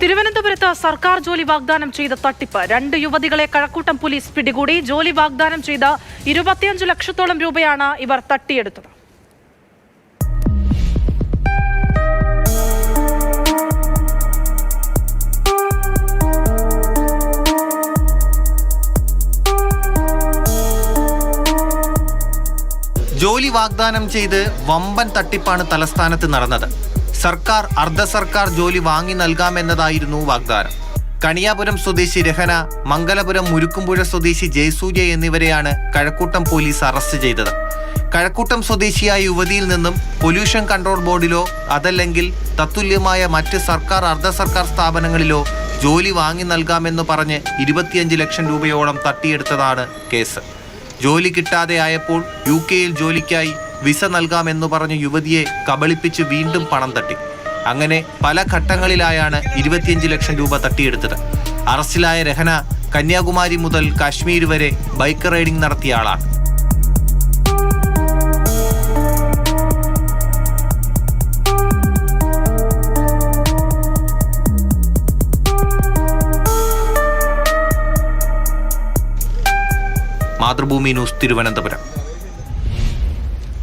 തിരുവനന്തപുരത്ത് സർക്കാർ ജോലി വാഗ്ദാനം ചെയ്ത തട്ടിപ്പ്. രണ്ട് യുവതികളെ കഴക്കൂട്ടം പോലീസ് പിടികൂടി. ജോലി വാഗ്ദാനം ചെയ്ത ഇരുപത്തിയഞ്ചു ലക്ഷത്തോളം രൂപയാണ് ഇവർ തട്ടിയെടുത്തത്. ജോലി വാഗ്ദാനം ചെയ്ത് വമ്പൻ തട്ടിപ്പാണ് തലസ്ഥാനത്ത് നടന്നത്. സർക്കാർ അർദ്ധ സർക്കാർ ജോലി വാങ്ങി നൽകാമെന്നതായിരുന്നു വാഗ്ദാനം. കണിയാപുരം സ്വദേശി രഹന മംഗലപുരം മുരുക്കുംപുഴ സ്വദേശി ജയസൂര്യ എന്നിവരെയാണ് കഴക്കൂട്ടം പോലീസ് അറസ്റ്റ് ചെയ്തത്. കഴക്കൂട്ടം സ്വദേശിയായ യുവതിയിൽ നിന്നും പൊല്യൂഷൻ കൺട്രോൾ ബോർഡിലോ അതല്ലെങ്കിൽ തത്തുല്യമായ മറ്റ് സർക്കാർ അർദ്ധ സർക്കാർ സ്ഥാപനങ്ങളിലോ ജോലി വാങ്ങി നൽകാമെന്ന് പറഞ്ഞ് ഇരുപത്തിയഞ്ച് ലക്ഷം രൂപയോളം തട്ടിയെടുത്തതാണ് കേസ്. ജോലി കിട്ടാതെ ആയപ്പോൾ യു കെയിൽ ജോലിക്കായി വിസ നൽകാമെന്ന് പറഞ്ഞ് യുവതിയെ കബളിപ്പിച്ച് വീണ്ടും പണം തട്ടി. അങ്ങനെ പല ഘട്ടങ്ങളിലായാണ് ഇരുപത്തിയഞ്ച് ലക്ഷം രൂപ തട്ടിയെടുത്തത്. അറസ്റ്റിലായ രഹന കന്യാകുമാരി മുതൽ കാശ്മീർ വരെ ബൈക്ക് റൈഡിംഗ് നടത്തിയ ആളാണ്. മാതൃഭൂമി ന്യൂസ് തിരുവനന്തപുരം.